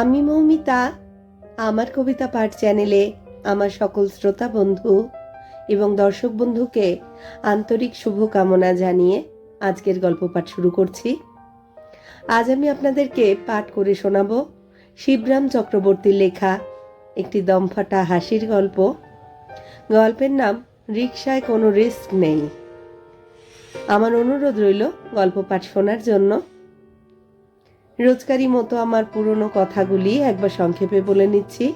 আমি মৌমিতা, আমার কবিতা পাঠ চ্যানেলে আমার সকল শ্রোতা বন্ধু এবং দর্শক বন্ধুকে আন্তরিক শুভকামনা জানিয়ে আজকের গল্প পাঠ শুরু করছি। আজ আমি আপনাদেরকে পাঠ করে শোনাব শিবরাম চক্রবর্তীর লেখা একটি দমফাটা হাসির গল্প। গল্পের নাম রিক্সায় কোনো রিস্ক নেই। আমার অনুরোধ রইল গল্প পাঠ শোনার জন্য। রোজকারি মতো আমার পুরনো কথাগুলি একবার সংক্ষেপে বলে নিচ্ছি।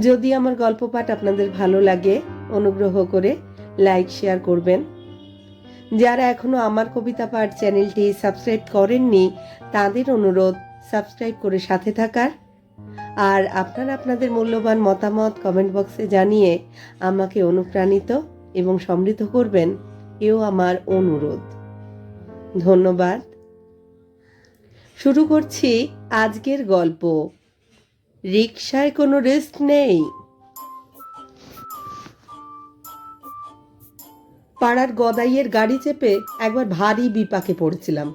যদি আমার গল্প পাঠ আপনাদের ভালো লাগে, অনুগ্রহ করে লাইক, শেয়ার করবেন। যারা এখনও আমার কবিতা পাঠ চ্যানেলটি সাবস্ক্রাইব করেননি, তাদের অনুরোধ, সাবস্ক্রাইব করে সাথে থাকার। আর আপনারা আপনাদের মূল্যবান মতামত কমেন্ট বক্সে জানিয়ে আমাকে অনুপ্রাণিত এবং সমৃদ্ধ করবেন, এও আমার অনুরোধ। ধন্যবাদ। শুরু করছি আজকের গল্প। রিক্সায় কোনো রিস্ক নেই। পাড়ার গদাইয়ের গাড়ি চেপে একবার ভারী বিপাকে পড়েছিলাম।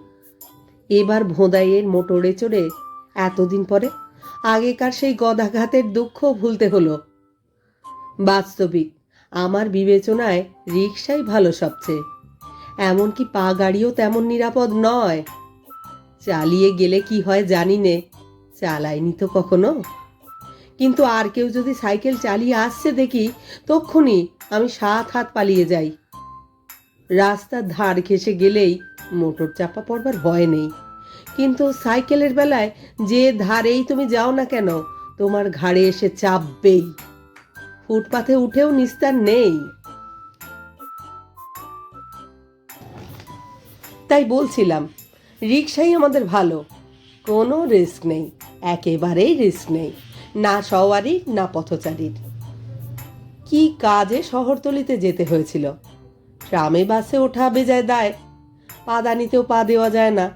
এবার ভোঁদাইয়ের মোটরে চড়ে এতদিন পরে আগেকার সেই গদাঘাতের দুঃখ ভুলতে হলো। বাস্তবিক, আমার বিবেচনায় রিক্সাই ভালো সবচেয়ে। এমনকি পা গাড়িও তেমন নিরাপদ নয়। চালিয়ে গেলে কি হয় জানি নে। চালাইনি তো কখনো? কিন্তু আর কেউ যদি সাইকেল চালিয়ে আসছে দেখি, তক্ষুনি আমি সাত হাত পালিয়ে যাই। রাস্তার ধার ঘেসে গেলেই মোটর চাপা পড়বার ভয় নেই। কিন্তু সাইকেলের বেলায় যে ধারেই তুমি যাও না কেন, তোমার ঘাড়ে এসে চাপবেই। ফুটপাথে উঠেও নিস্তার নেই। তাই বলছিলাম রিক্সাই আমাদের ভালো। কোনো রিস্ক নেই, একেবারেই রিস্ক নেই। না সওয়ারির না পথচারীর। কি কাজে শহরতলিতে যেতে হয়েছিল? ট্রামে বাসে ওঠা বেজায় দায়। পাদানিতেও পা দেওয়া যায় না।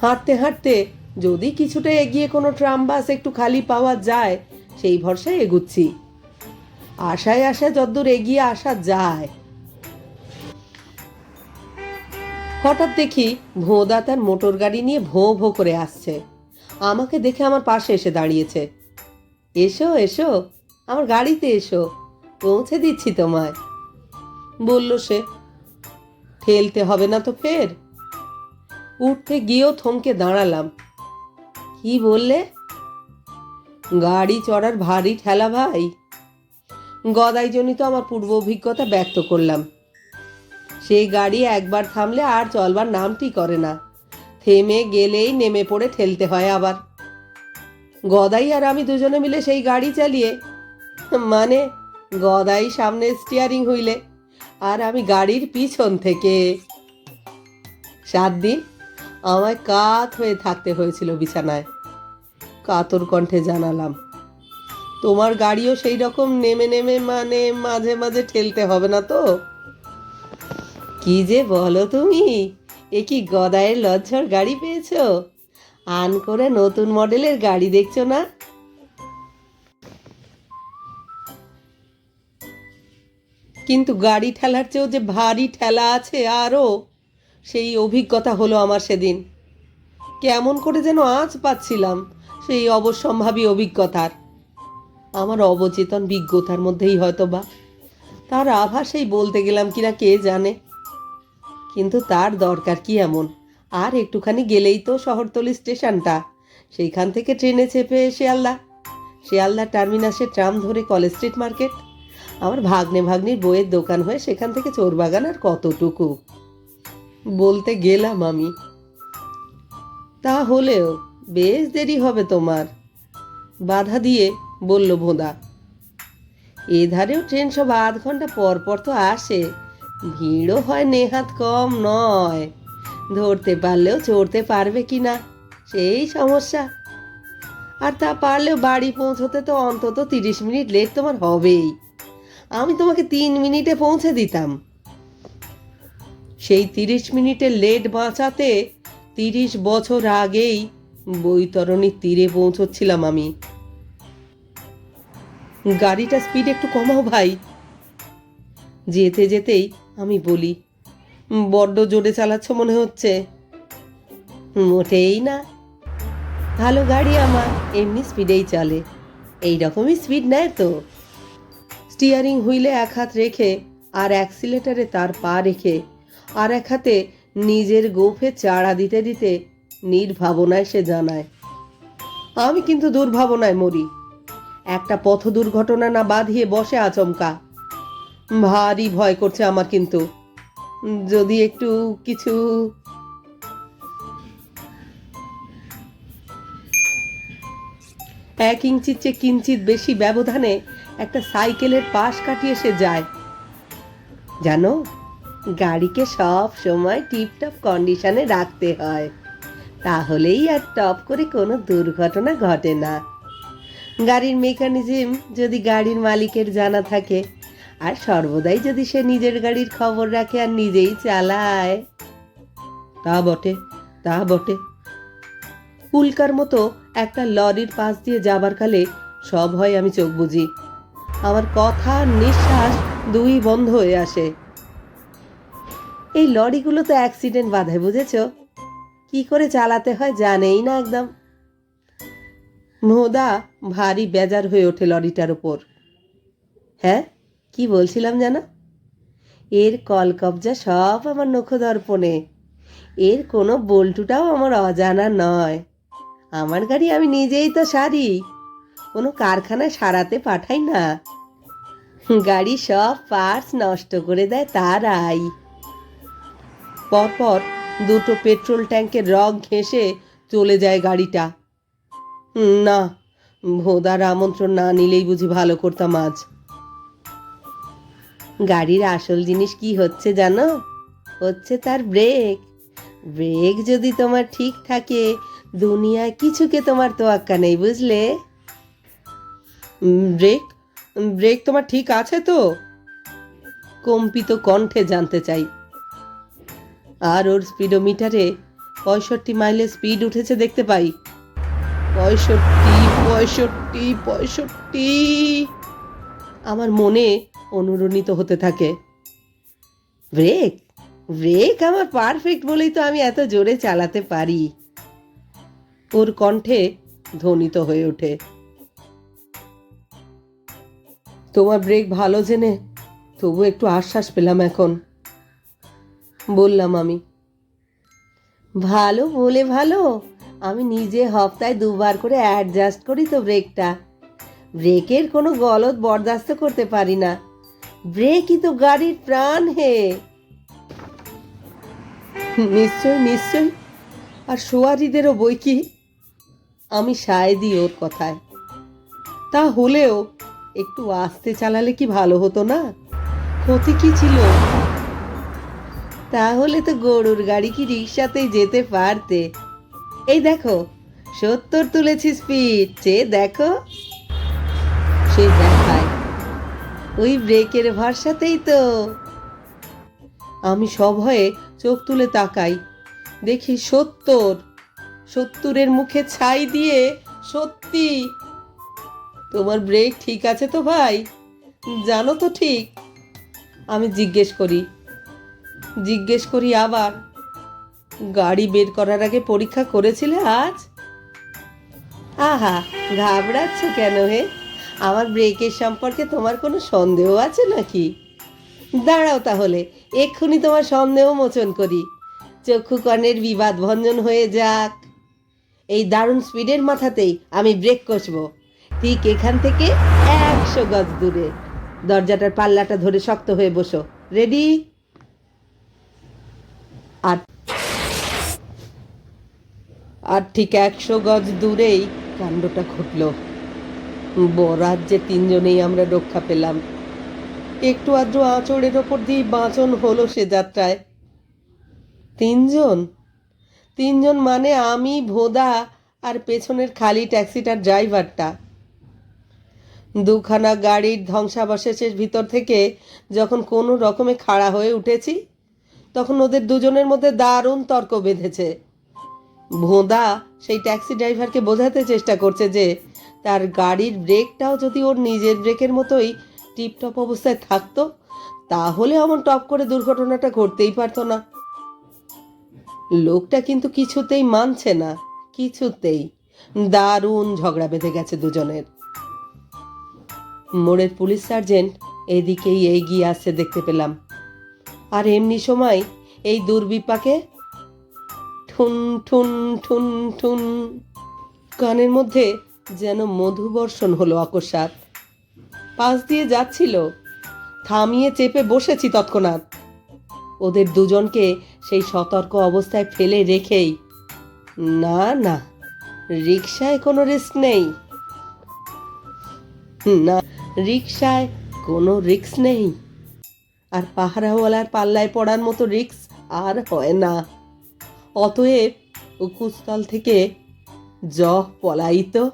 হাঁটতে হাঁটতে যদি কিছুটা এগিয়ে কোনো ট্রাম বাস একটু খালি পাওয়া যায়, সেই ভরসায় এগুচ্ছি। আশায় আশায় যদ্দূর এগিয়ে আসা যায়। হঠাৎ দেখি ভোঁদা তার মোটর গাড়ি নিয়ে ভোঁ ভোঁ করে আসছে। আমাকে দেখে আমার পাশে এসে দাঁড়িয়েছে। এসো এসো, আমার গাড়িতে এসো, পৌঁছে দিচ্ছি তোমায়। বলল সে। ঠেলতে হবে না তো ফের? উঠতে গিয়েও থমকে দাঁড়ালাম। কি বললে? গাড়ি চড়ার ভারী ঠেলা ভাই। গদাইজনিত আমার পূর্ব অভিজ্ঞতা ব্যক্ত করলাম। সেই গাড়ি একবার থামলে আর চলবার নামটি করে না। থেমে গেলেই নেমে পড়ে ঠেলতে হয় আবার। গদাই আর আমি দুজনে মিলে সেই গাড়ি চালিয়ে মানে গদাই সামনে স্টিয়ারিং হইলে আর আমি গাড়ির পিছন থেকে। সাত দিন আমায় কাত হয়ে থাকতে হয়েছিল বিছানায়। কাতর কণ্ঠে জানালাম, তোমার গাড়িও সেই রকম নেমে নেমে মানে মাঝে মাঝে ঠেলতে হবে না তো? কি যে বলো তুমি? এ কি গদায়ের লজ্জার গাড়ি পেয়েছ? আন করে নতুন মডেলের গাড়ি দেখছ না? কিন্তু গাড়ি ঠেলার চেয়েও যে ভারী ঠেলা আছে আরও, সেই অভিজ্ঞতা হলো আমার সেদিন। কেমন করে যেন আঁচ পাচ্ছিলাম সেই অবশ্যম্ভাবী অভিজ্ঞতার। আমার অবচেতন বিজ্ঞতার মধ্যেই হয়তো বা তার আভাসেই বলতে গেলাম কিনা কে জানে। কিন্তু তার দরকার কি এমন? আর একটুখানি গেলেই তো শহরতলি স্টেশনটা। সেইখান থেকে ট্রেনে চেপে শিয়ালদা। শিয়ালদা টার্মিনাসে ট্রাম ধরে কলেজ স্ট্রিট মার্কেট। আমার ভাগ্নে ভাগ্নির বইয়ের দোকান হয়ে সেখান থেকে চোরবাগান আর কতটুকু? বলতে গেলাম আমি। তা হলেও বেশ দেরি হবে তোমার। বাধা দিয়ে বলল ভোঁদা। এধারেও ট্রেন সব আধ ঘণ্টা পর পর তো আসে। ভিড়ও হয় নেহাত কম নয়। ধরতে পারলেও চড়তে পারবে কি না সেই সমস্যা। আর তা পারলেও বাড়ি পৌঁছতে তো অন্তত তিরিশ মিনিট লেট তোমার হবেই। আমি তোমাকে তিন মিনিটে পৌঁছে দিতাম। সেই তিরিশ মিনিটের লেট বাঁচাতে তিরিশ বছর আগেই বৈতরণীর তীরে পৌঁছচ্ছিলাম আমি। গাড়িটা স্পিড একটু কমাও ভাই। যেতে যেতেই আমি বলি, বড্ড জোরে চালাচ্ছ মনে হচ্ছে। মোটেই না। ভালো গাড়ি আমার, এমনি স্পিডেই চলে। এই রকমই স্পিড নেয় তো। স্টিয়ারিং হুইলে এক হাত রেখে, আর অ্যাক্সিলেটারে তার পা রেখে, আর এক হাতে নিজের গোফে চাড়া দিতে দিতে নির্ভাবনায় সে জানায়। আমি কিন্তু দুর্ভাবনায় মরি। একটা পথ দুর্ঘটনা না বাঁধিয়ে বসে আচমকা। ভারী ভয় করছে আমার কিন্তু। যদি একটু কিছু এক ইঞ্চির চেয়ে কিঞ্চিত বেশি ব্যবধানে একটা সাইকেলের পাশ কাটিয়ে সে যায়। জানো, গাড়িকে সব সময় টিপটপ কন্ডিশনে রাখতে হয়। তাহলেই আর টপ করে কোনো দুর্ঘটনা ঘটে না। গাড়ির মেকানিজম যদি গাড়ির মালিকের জানা থাকে আর সর্বদাই যদি সে নিজের গাড়ির খবর রাখে আর নিজেই চালায়। তা বটে তা বটে। উল্কার মতো একটা লরির পাশ দিয়ে যাবার কালে সব হয় আমি চোখ বুঝি আমার কথা নিঃশ্বাস দুই বন্ধ হয়ে আসে। এই লরিগুলো তো অ্যাক্সিডেন্ট বাধে, বুঝেছ? কি করে চালাতে হয় জানেই না একদম। মোদা ভারী বেজার হয়ে ওঠে লরিটার ওপর হ্যাঁ? কি বলছিলাম জানো? এর কলকবজা সব আমার নখদর্পণে। এর কোনো বল্টুটাও আমার অজানা নয়। আমার গাড়ি আমি নিজেই তো সারি। কোনো কারখানায় সারাতে পাঠাই না। গাড়ি সব পার্টস নষ্ট করে দেয় তারাই। পরপর দুটো পেট্রোল ট্যাঙ্কের রগ ঘেঁষে চলে যায় গাড়িটা। না, ভোদার আমন্ত্রণ না নিলেই বুঝি ভালো করতাম আজ। গাড়ির আসল জিনিস কি হচ্ছে জানো? হচ্ছে তার ব্রেক। ব্রেক যদি তোমার ঠিক থাকে, দুনিয়ায় কিছুকে তোমার তোয়াক্কা নেই, বুঝলে? ব্রেক ব্রেক তোমার ঠিক আছে তো? কম্পিত কণ্ঠে জানতে চাই। আর ওর স্পিডোমিটারে পঁয়ষট্টি মাইলের স্পিড উঠেছে দেখতে পাই। পঁয়ষট্টি পঁয়ষট্টি পঁয়ষট্টি। আমার মনে অনুরণিত হতে থাকে। ব্রেক ব্রেক আমার পারফেক্ট বলেই তো আমি এত জোরে চালাতে পারি। ওর কণ্ঠে ধ্বনিত হয়ে ওঠে। তোমার ব্রেক ভালো জেনে তবু একটু আশ্বাস পেলাম এখন। বললাম আমি, ভালো বলে ভালো, আমি নিজে হপ্তায় দুবার করে অ্যাডজাস্ট করি তো ব্রেকটা। ব্রেকের কোনো গলত বরদাস্ত করতে পারি না। ব্রেকই তো গাড়ির প্রাণ হে। নিশ্চয় নিশ্চয়। আর সোয়ারিদেরও বই কি? আমি সায় দিই ওর কথায়। তা হলেও একটু আস্তে চালালে কি ভালো হতো না? ক্ষতি কি ছিল? তাহলে তো গরুর গাড়ি কি রিক্সাতেই যেতে পারতে। এই দেখো, সত্তর তুলেছি স্পিড সে দেখো। সে দেখায়। ওই ব্রেকের ভরসাতেই তো। আমি সভয়ে চোখ তুলে তাকাই। দেখি সত্তর। সত্তরের মুখে ছাই দিয়ে সত্যি। তোমার ব্রেক ঠিক আছে তো ভাই? জানো তো ঠিক। আমি জিজ্ঞেস করি। জিজ্ঞেস করি আবার। গাড়ি বের করার আগে পরীক্ষা করেছিলে আজ? আহা, ঘাবড়াচ্ছ কেন হে? আমার ব্রেকের সম্পর্কে তোমার কোনো সন্দেহ আছে নাকি? দাঁড়াও তাহলে, এক্ষুনি তোমার সন্দেহ মোচন করি। চক্ষু কর্ণের বিবাদ ভঞ্জন হয়ে যাক। এই দারুণ স্পিডের মাথাতেই আমি ব্রেক কষবো। ঠিক এখান থেকে একশো গজ দূরে। দরজাটার পাল্লাটা ধরে শক্ত হয়ে বসো। রেডি আর আর ঠিক একশো গজ দূরেই কাণ্ডটা ঘটল। বরাত যে তিনজনেই আমরা রক্ষা পেলাম। একটু আদ্র আঁচড়ের ওপর দিয়ে বাঁচন হলো সে যাত্রায়। তিনজন? তিনজন মানে আমি, ভোদা আর পেছনের খালি ট্যাক্সিটার ড্রাইভারটা। দুখানা গাড়ির ধ্বংসাবশেষের ভিতর থেকে যখন কোনো রকমে খাড়া হয়ে উঠেছি, তখন ওদের দুজনের মধ্যে দারুণ তর্ক বেঁধেছে। ভোঁদা সেই ট্যাক্সি ড্রাইভারকে বোঝাতে চেষ্টা করছে যে তার গাড়ির ব্রেকটাও যদি ওর নিজের ব্রেকের মতোই টিপটপ অবস্থায় থাকতো, তাহলে এমন টপ করে দুর্ঘটনাটা ঘটতেই পারতো না। লোকটা কিন্তু কিছুতেই মানছে না, কিছুতেই। দারুণ ঝগড়া বেঁধে গেছে দুজনের। মোড়ের পুলিশ সার্জেন্ট এদিকেই এগিয়ে আসছে দেখতে পেলাম। আর এমনি সময় এই দুর্বিপাকে ঠুন ঠুন ঠুন ঠুন, কানের মধ্যে যেন মধুবর্ষণ হলো অকস্মাৎ। পাশ দিয়ে যাচ্ছিল, থামিয়ে চেপে বসেছি তৎক্ষণাৎ। ওদের দুজনকে সেই সতর্ক অবস্থায় ফেলে রেখেই। না না রিক্সায় কোনো রিস্ক নেই। না রিক্সায় কোনো রিক্স নেই। আর পাহারাওয়ালার পাল্লায় পড়ার মতো রিক্স আর হয় না। অতএব উকুস্থল থেকে জ পলাইত।